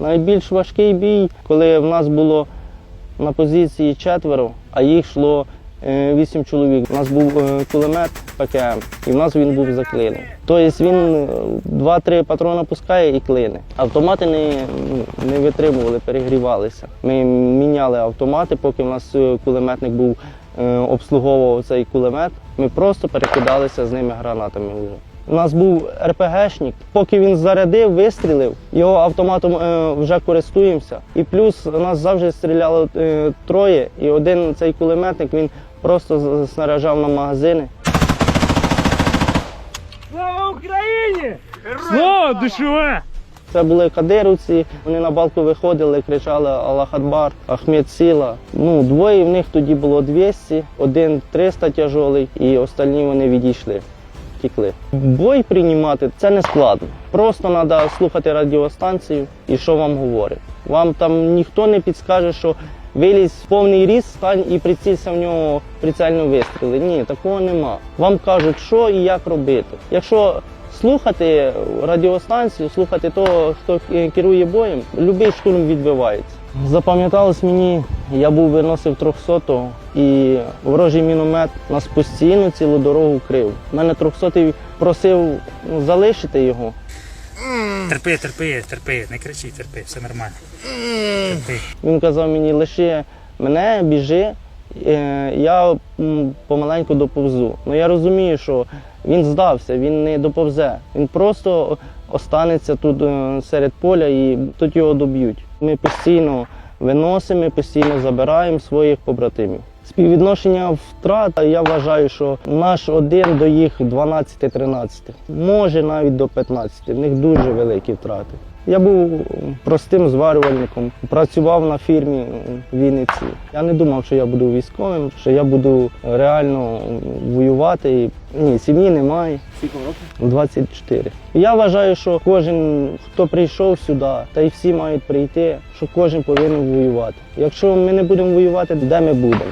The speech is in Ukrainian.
Найбільш важкий бій, коли в нас було на позиції четверо, а їх йшло е, вісім чоловік. У нас був е, кулемет ПКМ, і в нас він був заклинений. Тобто він е, два-три патрони пускає і клине. Автомати не, не витримували, перегрівалися. Ми міняли автомати, поки в нас кулеметник був обслуговував цей кулемет. Ми просто перекидалися з ними гранатами. У нас був РПГшник. Поки він зарядив, вистрілив, його автоматом е, вже користуємося. І плюс у нас завжди стріляло е, троє, і один цей кулеметник він просто снаряжав на магазини. Слава Україні! Слава душова! Це були кадировці, вони на балку виходили, кричали Аллах Акбар, Ахмед Сіла. Ну, двоє в них тоді було 200, один 300 тяжолий, і остальні вони відійшли. Тікли. Бой приймати це не складно. Просто треба слухати радіостанцію і що вам говорить. Вам там ніхто не підскаже, що вилізь в повний ріст, стань і прицілься в нього прицельно вистріли. Ні, такого нема. Вам кажуть, що і як робити. Якщо слухати радіостанцію, слухати того, хто керує боєм, будь-який штурм відбивається. Запам'яталось мені, я був виносив 300-го і ворожий міномет нас постійно цілу дорогу крив. Мене 300-й просив ну, залишити його. Терпи, терпи, терпи, не кричи, терпи, все нормально. Терпи. Він казав мені, лиши мене, біжи, е, я помаленьку доповзу. Ну я розумію, що він здався, він не доповзе. Він просто останеться тут е, серед поля і тут його доб'ють. Ми постійно виносимо, постійно забираємо своїх побратимів. Співвідношення втрат, я вважаю, що наш один до їх 12-13, може навіть до 15. В них дуже великі втрати. Я був простим зварювальником, працював на фірмі в Вінниці. Я не думав, що я буду військовим, що я буду реально воювати. Ні, сім'ї немає. Скільки років? 24. Я вважаю, що кожен, хто прийшов сюди, та й всі мають прийти, що кожен повинен воювати. Якщо ми не будемо воювати, де ми будемо?